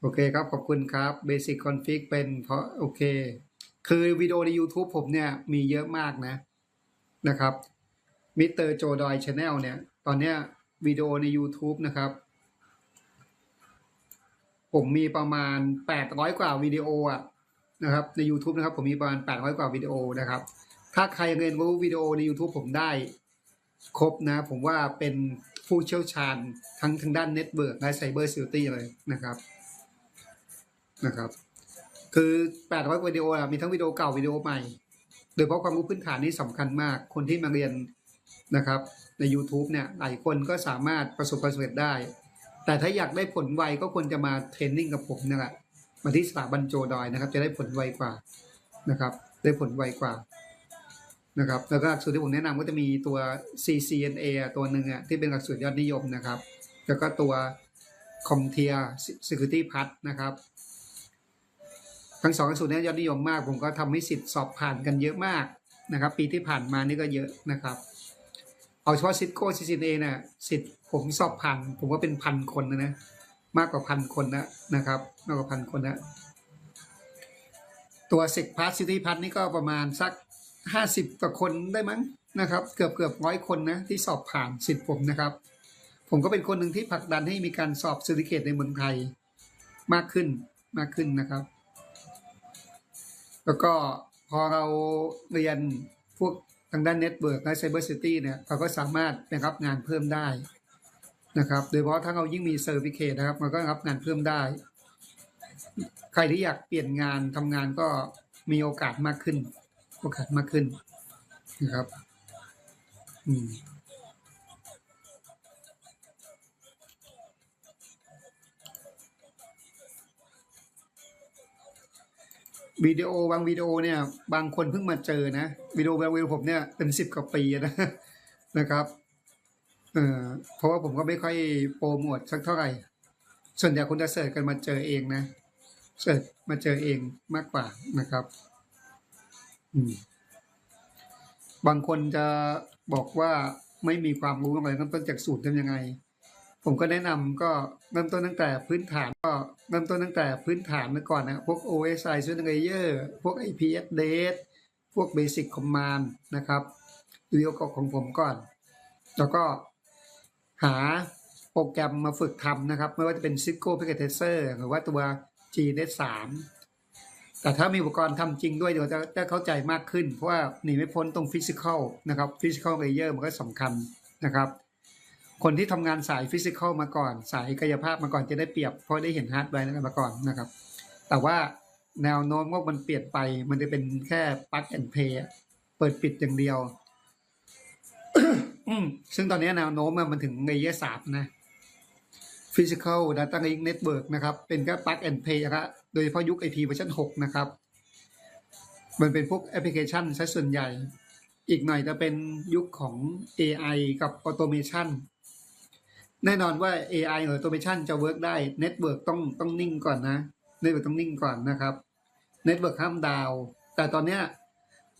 โอเคครับ ขอบคุณครับ Basic Config เป็นเพราะโอเค คือวิดีโอใน YouTube ผมเนี่ย มีเยอะมากนะนะครับมิสเตอร์โจดอยชาแนลเนี่ย ตอนเนี้ยวิดีโอใน YouTube นะครับ ผมมีประมาณ 800 กว่าวิดีโออะนะครับ ใน YouTube นะครับ ผมมีประมาณ 800 กว่าวิดีโอนะครับ ถ้าใครเรียนรู้วิดีโอใน YouTube ผมได้ ครบนะ ผมว่าเป็นผู้เชี่ยวชาญทั้งทางด้านเน็ตเวิร์กและไซเบอร์ซิลตี้เลยนะครับ นะครับ คือ800กว่าวิดีโออะมีทั้งวิดีโอเก่าวิดีโอใหม่ โดยเฉพาะความรู้พื้นฐานนี่สำคัญมาก คนที่มาเรียนนะครับ ใน YouTube เนี่ยหลายคนก็สามารถประสบความสำเร็จได้ แต่ถ้าอยากได้ผลไวก็ควรจะมาเทรนนิ่งกับผมนี่แหละมาที่สถาบันโจดอยนะครับ จะได้ผลไวกว่านะครับ ได้ผลไวกว่านะครับแล้วก็หลักสูตรที่ผมแนะนำก็จะมีตัว CCNA ตัวหนึ่งอะที่เป็นหลักสูตรยอดนิยมนะครับ แล้วก็ตัว CompTIA Security Plus นะครับ ทั้งสองหลักสูตรนี้ยอดนิยมมาก ผมก็ทำให้สิทธิ์สอบผ่านกันเยอะมากนะครับ ปีที่ผ่านมานี่ก็เยอะนะครับ เอาเฉพาะซิโก้ซีซีเอนี่ยสิทธิ์ผมสอบผ่าน ผมว่าเป็นพันคนนะนะมากกว่าพันคนนะนะครับ มากกว่าพันคนนะตัวเซกพาร์ซิตี้พัทนี่ก็ประมาณสักห้าสิบกว่าคนได้มั้งนะครับ เกือบเกือบร้อยคนนะที่สอบผ่านสิทธิ์ผมนะครับ ผมก็เป็นคนหนึ่งที่ผลักดันให้มีการสอบซิลิเคตในเมืองไทยมากขึ้นมากขึ้นนะครับ แล้วก็พอเราเรียนพวกทางด้านเน็ตเวิร์กและไซเบอร์ซิตี้เนี่ยเราก็สามารถไปรับงานเพิ่มได้นะครับ โดยเฉพาะถ้าเรายิ่งมีเซอร์ติเคตนะครับ มันก็รับงานเพิ่มได้ ใครที่อยากเปลี่ยนงานทำงานก็มีโอกาสมากขึ้น โอกาสมากขึ้นนะครับ อืม วิดีโอบางวิดีโอเนี่ย บางคนเพิ่งมาเจอนะวิดีโอบางวิดีโอผมเนี่ยเป็นสิบกว่าปีนะนะครับเอ่อเพราะว่าผมก็ไม่ค่อยโปรโมทสักเท่าไหร่ ส่วนใหญ่คุณจะเสิร์ชกันมาเจอเองนะเสิร์ชมาเจอเองมากกว่านะครับอืมบางคนจะบอกว่าไม่มีความรู้อะไรเริ่มต้นจากสูตรทำยังไง ผมก็แนะนำก็เริ่มต้นตั้งแต่พื้นฐานก็เริ่มต้นตั้งแต่พื้นฐานมาก่อนนะพวก OSI s u i t e Layer พวก IPS Date พวก Basic Command นะครับดีโอของผมก่อน แล้วก็หาโปรแกรมมาฝึกทำนะครับ ไม่ว่าจะเป็น Cisco Packet Tracer หรือว่าตัว GNet 3แต่ถ้ามีอุปกรณ์ทำจริงด้วยเดี๋ยวจะจะเข้าใจมากขึ้น เพราะว่าหนีไม่พ้นตรง Physical นะครับ Physical Layer มันก็สำคัญนะครับ คนที่ทำงานสายฟิสิกอลมาก่อน สายกายภาพมาก่อนจะได้เปรียบ เพราะได้เห็นฮาร์ดแวร์นั้นมาก่อนนะครับ แต่ว่าแนวโน้มว่ามันเปลี่ยนไป มันจะเป็นแค่ปักแอนเพย์เปิดปิดอย่างเดียว ซึ่งตอนนี้แนวโน้มมันถึงเลเยอร์สามนะ Physical Data Link Network นะครับ เป็นแค่ปักแอนเพย์ครับโดยเฉพาะยุค IP เวอร์ชัน6นะครับ มันเป็นพวกแอปพลิเคชันซะส่วนใหญ่ อีกหน่อยจะเป็นยุคของ AI กับ Automation แน่นอนว่า AI หรือ Automation จะ work ได้ Network ต้องต้องนิ่งก่อนนะ Network ต้องนิ่งก่อนนะครับ Network ห้ามดาว แต่ตอนเนี้ย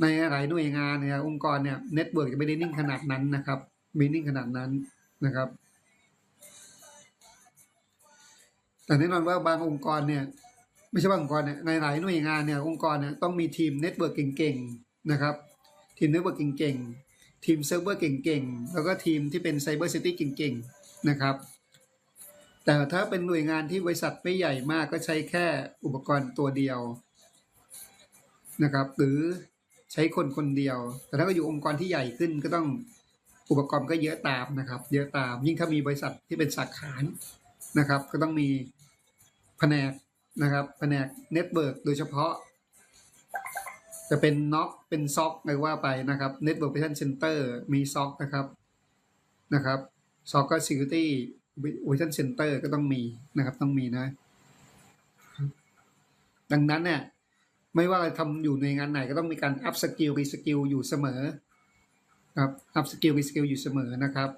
ในหลายหน่วยงานเนี่ยองค์กรเนี่ย Network จะไม่ได้นิ่งขนาดนั้นนะครับไม่นิ่งขนาดนั้นนะครับแต่แน่นอนว่าบางองค์กรเนี่ย ไม่ใช่บางองค์กรเนี่ยในหลายหน่วยงานเนี่ยองค์กรเนี่ยต้องมีทีมเน็ตเวิร์กเก่งๆนะครับ ทีมเน็ตเวิร์กเก่งๆ ทีมเซิร์ฟเวอร์เก่งๆ แล้วก็ทีมที่เป็นไซเบอร์ซิตี้เก่งๆ นะครับ แต่ถ้าเป็นหน่วยงานที่บริษัทไม่ใหญ่มากก็ใช้แค่อุปกรณ์ตัวเดียวนะครับ หรือใช้คนคนเดียว แต่ถ้าก็อยู่องค์กรที่ใหญ่ขึ้นก็ต้องอุปกรณ์ก็เยอะตามนะครับ เยอะตาม ยิ่งถ้ามีบริษัทที่เป็นสาขานะครับ ก็ต้องมีแผนกนะครับแผนกเน็ตเวิร์กโดยเฉพาะ จะเป็นน็อกเป็นซ็อกอะไรว่าไปนะครับ Network Operation Center มีซ็อกนะครับนะครับ ซ็อกก็ Security Vision Center ก็ต้องมีนะครับ ต้องมีนะ ดังนั้นเนี่ยไม่ว่าเราทำอยู่ในงานไหนก็ต้องมีการ up skill re skill อยู่เสมอครับ up skill re skill อยู่เสมอนะครับ